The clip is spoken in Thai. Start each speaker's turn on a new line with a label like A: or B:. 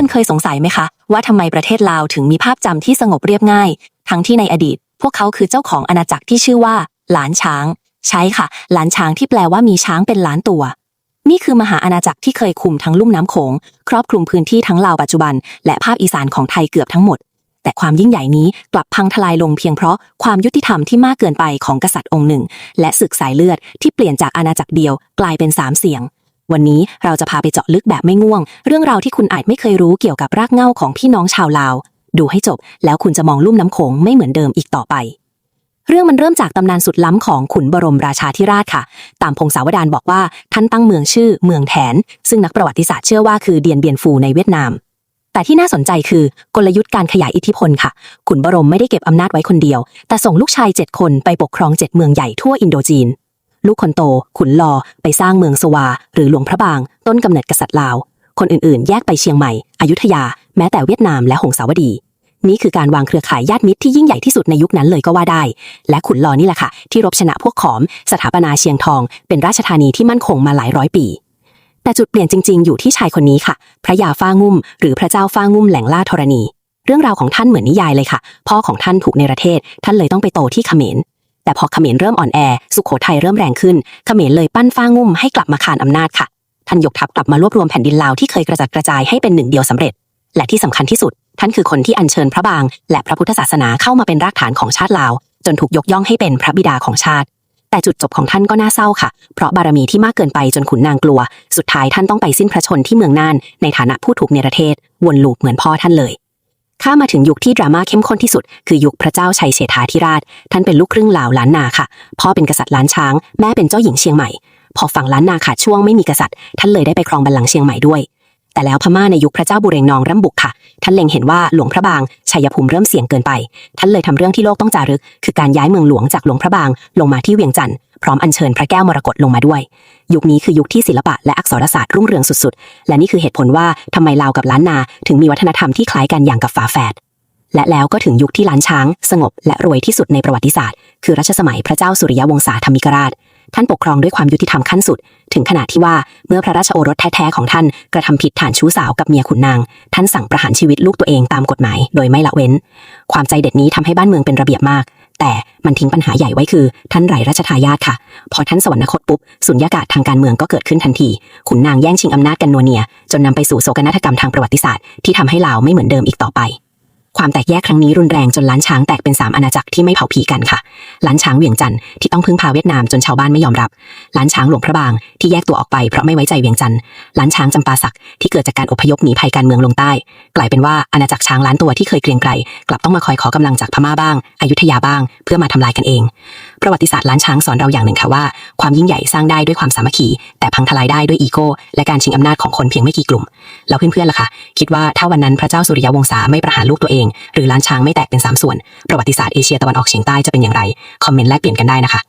A: คนเคยสงสัยไหมคะ ว่าทำไมประเทศลาวถึงมีภาพจำที่สงบเรียบง่าย ทั้งที่ในอดีต พวกเขาคือเจ้าของอาณาจักรที่ชื่อว่า หลานช้าง ใช่ค่ะ หลานช้างที่แปลว่ามีช้างเป็นล้านตัว นี่คือมหาอาณาจักรที่เคยคุมทั้งลุ่มน้ำโขงครอบคลุมพื้นที่ทั้งลาวปัจจุบัน และภาคอีสานของไทยเกือบทั้งหมด แต่ความยิ่งใหญ่นี้กลับพังทลายลงเพียงเพราะความยุติธรรมที่มากเกินไปของกษัตริย์องค์หนึ่ง และศึกสายเลือดที่เปลี่ยนจากอาณาจักรเดียวกลายเป็นสามเสียง วันนี้เราจะพาไปเจาะลึกแบบไม่ง่วง เรื่องราวที่คุณอาจไม่เคยรู้เกี่ยวกับรากเหง้าของพี่น้องชาวลาว ดูให้จบ แล้วคุณจะมองลุ่มน้ำโขงไม่เหมือนเดิมอีกต่อไป เรื่องมันเริ่มจากตำนานสุดล้ำของขุนบรมราชาธิราชค่ะ ตามพงศาวดารบอกว่าท่านตั้งเมืองชื่อเมืองแถน ซึ่งนักประวัติศาสตร์เชื่อว่าคือเดียนเบียนฟูในเวียดนามแต่ที่น่าสนใจคือกลยุทธ์การขยายอิทธิพลค่ะ ขุนบรมไม่ได้เก็บอำนาจไว้คนเดียว แต่ส่งลูกชายเจ็ดคนไปปกครองเจ็ดเมืองใหญ่ทั่วอินโดจีน ลูกคนโต ขุนลอ ไปสร้างเมืองสวา หรือหลวงพระบาง ต้นกำเนิดกษัตริย์ลาว คนอื่นๆ แยกไปเชียงใหม่ อยุธยา แม้แต่เวียดนามและหงสาวดี นี่คือการวางเครือข่ายญาติมิตรที่ยิ่งใหญ่ที่สุดในยุคนั้นเลยก็ว่าได้ และขุนลอนี่แหละค่ะ ที่รบชนะพวกขอม สถาปนาเชียงทอง เป็นราชธานีที่มั่นคงมาหลายร้อยปีแต่จุดเปลี่ยนจริงๆ อยู่ที่ชายคนนี้ค่ะ พระยาฟ้างุ่ม หรือพระเจ้าฟ้างุ่มแหล่งล่าธรณี เรื่องราวของท่านเหมือนนิยายเลยค่ะ พ่อของท่านถูกในประเทศ ท่านเลยต้องไปโตที่เขมร แต่พอเขมรเริ่มอ่อนแอ สุโขทัยเริ่มแรงขึ้น เขมรเลยปั้นฟ้างุ่มให้กลับมาขานอำนาจค่ะ ท่านยกทัพกลับมารวบรวมแผ่นดินลาวที่เคยกระจัดกระจายให้เป็นหนึ่งเดียวสำเร็จ และที่สำคัญที่สุด ท่านคือคนที่อัญเชิญพระบาง และพระพุทธศาสนาเข้ามาเป็นรากฐานของชาติลาว จนถูกยกย่องให้เป็นพระบิดาของชาติ แต่จุดจบของท่านก็น่าเศร้าค่ะ เพราะบารมีที่มากเกินไปจนขุนนางกลัว สุดท้ายท่านต้องไปสิ้นพระชนที่เมืองน่านในฐานะผู้ถูกเนรเทศวนลูปเหมือนพ่อท่านเลย ข้ามาถึงยุคที่ดราม่าเข้มข้นที่สุด คือยุคพระเจ้าชัยเชษฐาธิราช ท่านเป็นลูกครึ่งลาวล้านนาค่ะ พ่อเป็นกษัตริย์ล้านช้าง แม่เป็นเจ้าหญิงเชียงใหม่ พอฝั่งล้านนาขาดช่วงไม่มีกษัตริย์ ท่านเลยได้ไปครองบัลลังก์เชียงใหม่ด้วย แต่แล้วพม่าในยุคพระเจ้าบุเรงนองร่ำบุกค่ะ ท่านเล็งเห็นว่าหลวงพระบางชัยภูมิเริ่มเสี่ยงเกินไป ท่านเลยทำเรื่องที่โลกต้องจารึก คือการย้ายเมืองหลวงจากหลวงพระบางลงมาที่เวียงจันทร์พร้อมอัญเชิญพระแก้วมรกตลงมาด้วย ยุคนี้คือยุคที่ศิลปะและอักษรศาสตร์รุ่งเรืองสุดๆ และนี่คือเหตุผลว่าทำไมลาวกับล้านนา ถึงมีวัฒนธรรมที่คล้ายกันอย่างกับฝาแฝดและแล้วก็ถึงยุคที่ล้านช้าง สงบและรวยที่สุดในประวัติศาสตร์ คือรัชสมัยพระเจ้าสุริยวงศาธรรมิกราช ท่านปกครองด้วยความยุติธรรมขั้นสุด ถึงขนาดที่ว่าเมื่อพระราชโอรสแท้ๆของท่านกระทำผิดฐานชู้สาวกับเมียขุนนาง ท่านสั่งประหารชีวิตลูกตัวเองตามกฎหมาย โดยไม่ละเว้น ความใจเด็ดนี้ทำให้บ้านเมืองเป็นระเบียบมาก แต่มันทิ้งปัญหาใหญ่ไว้คือ ท่านไร้ราชทายาทค่ะ พอท่านสวรรคตปุ๊บสุญญากาศทางการเมืองก็เกิดขึ้นทันทีขุนนางแย่งชิงอำนาจกันนัวเนีย จนนำไปสู่โศกนาฏกรรมทางประวัติศาสตร์ที่ทำให้ลาวไม่เหมือนเดิมอีกต่อไป ความแตกแยกครั้งนี้รุนแรงจนล้านช้างแตกเป็นสามอาณาจักรที่ไม่เผาผีกันค่ะ ล้านช้างเวียงจันทร์ที่ต้องพึ่งพาเวียดนามจนชาวบ้านไม่ยอมรับ ล้านช้างหลวงพระบางที่แยกตัวออกไปเพราะไม่ไว้ใจเวียงจันทร์ ล้านช้างจำปาสักที่เกิดจากการอพยพหนีภัยการเมืองลงใต้ กลายเป็นว่าอาณาจักรช้างล้านตัวที่เคยเกรียงไกรกลับต้องมาคอยขอกำลังจากพม่าบ้างอยุธยาบ้าง เพื่อมาทำลายกันเอง ประวัติศาสตร์ล้านช้างสอนเราอย่างหนึ่งค่ะว่า ความยิ่งใหญ่สร้างได้ด้วยความสามัคคี แต่พังทลายได้ด้วยอีโก้ และการชิงอำนาจของคนเพียงไม่กี่กลุ่ม แล้วเพื่อนๆล่ะคะคิดว่าถ้าวันนั้นพระเจ้าสุริยวงศาไม่ประหารลูกตัวเอง หรือล้านช้างไม่แตกเป็นสามส่วน ประวัติศาสตร์เอเชียตะวันออกเฉียงใต้จะเป็นอย่างไรคอมเมนต์แลกเปลี่ยนกันได้นะคะ